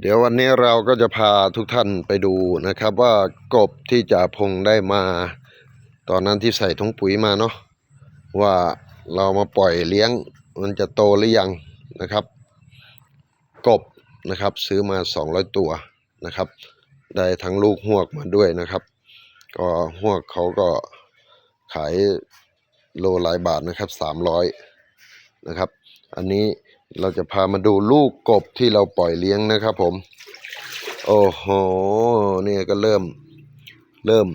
เดี๋ยววันนี้เราก็จะพาทุกท่านไปดูนะครับ ว่ากบที่จ่าพงได้มา ตอนนั้นที่ใส่ถุงปุ๋ยมาเนาะว่าเรามาปล่อยเลี้ยงมันจะโตหรือยังนะครับ กบนะครับซื้อมา 200 ตัวนะครับ ได้ทั้งลูกหวกมาด้วยนะครับ ก็หวกเขาก็ขายโลหลายบาทนะครับ 300 นะครับ อันนี้เราจะพามาดูลูกกบที่เราปล่อยเลี้ยงนะครับผม โอ้โหเนี่ยก็เริ่มเริ่ม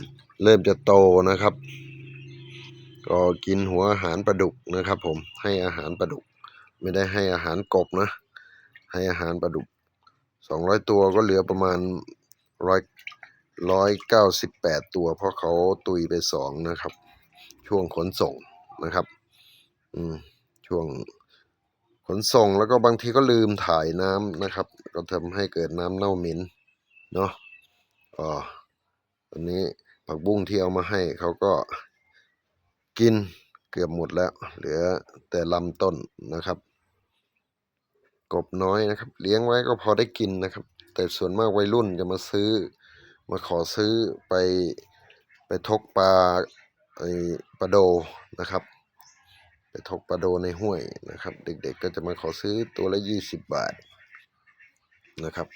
เริ่มจะโตนะครับ ก็กินหัวอาหารปลาดุกนะครับ ผมให้อาหารปลาดุก ไม่ได้ให้อาหารกบนะ ให้อาหารปลาดุกสองร้อยตัวก็เหลือประมาณร้อยร้อยเก้าสิบแปดตัว เพราะเขาตุยไปสองนะครับ ช่วงขนส่งนะครับ อืม ช่วงขนส่งแล้วก็บางทีก็ลืมถ่ายน้ำนะครับ ก็ทำให้เกิดน้ำเน่าเหม็นเนาะอ๋ออันนี้ผักบุ้งที่เอามาให้เขาก็กินเกือบหมดแล้ว เหลือแต่ลำต้นนะครับ กบน้อยนะครับ เลี้ยงไว้ก็พอได้กินนะครับ แต่ส่วนมากวัยรุ่นจะมาซื้อ มาขอซื้อไปไปทกปลาไอปลาโดนะครับ ไปทกปลาโดในห้วยนะครับ เด็กๆก็จะมาขอซื้อตัวละยี่สิบบาทนะครับ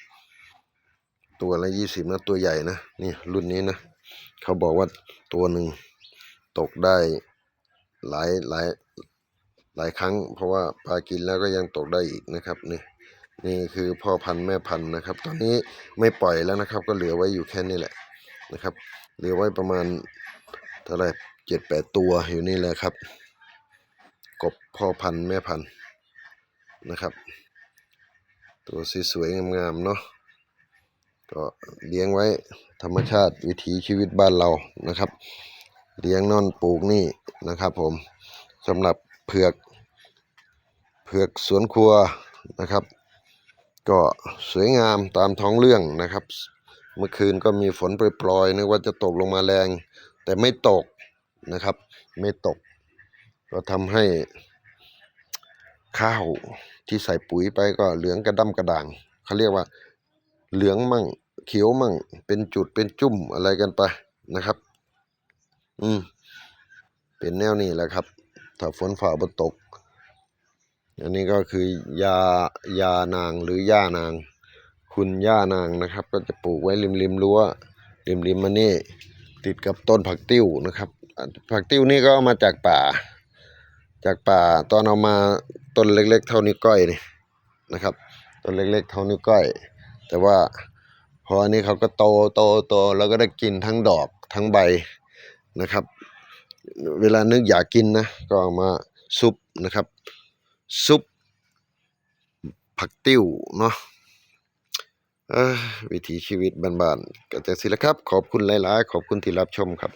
ตัวละยี่สิบนะตัวใหญ่นะนี่รุ่นนี้นะเขาบอกว่าตัวหนึ่งตกได้หลายหลายหลายครั้ง เพราะว่าปลากินแล้วก็ยังตกได้อีกนะครับนี่นี่คือพ่อพันธุ์แม่พันธุ์นะครับ ตอนนี้ไม่ปล่อยแล้วนะครับ ก็เหลือไว้อยู่แค่นี้แหละนะครับ เหลือไว้ประมาณเท่าไหร่เจ็ดแปดตัวอยู่นี่แหละครับ กบพ่อพันธุ์แม่พันธุ์นะครับ ตัวสวยๆงามๆเนาะก็เลี้ยงไว้ธรรมชาติวิถีชีวิตบ้านเรานะครับ เลี้ยงนอนปลูกนี่นะครับ ผมสำหรับเผือกเผือกสวนครัวนะครับ ก็สวยงามตามท้องเรื่องนะครับ เมื่อคืนก็มีฝนโปรยๆนึกว่าจะตกลงมาแรง แต่ไม่ตกนะครับ ไม่ตก ก็ทำให้ข้าวที่ใส่ปุ๋ยไปก็เหลืองกระด้ำกระด่างเขาเรียกว่าเหลืองมั่ง เขียวมั่ง เป็นจุดเป็นจุ่มอะไรกันไปนะครับ อืม เป็นแนวนี้แหละครับ ถ้าฝนฝ่าบนตก อันนี้ก็คือยายานางหรือย่านาง คุณย่านางนะครับ ก็จะปลูกไว้ริมริมรั้วริมริมมันนี่ติดกับต้นผักติ้วนะครับ ผักติ้วนี่ก็เอามาจากป่า จากป่าตอนเอามาต้นเล็ก ๆ เท่านิ้วก้อยนี่นะครับต้นเล็ก ๆ เท่านิ้วก้อย แต่ว่าพออันนี้เขาก็โตโตโตแล้วก็ได้กินทั้งดอกทั้งใบนะครับ เวลานึกอยากกินนะก็เอามาซุปนะครับ ซุปผักติ้วเนาะวิถีชีวิตบ้านๆก็จะสิละครับ ขอบคุณหลายๆ ขอบคุณที่รับชมครับ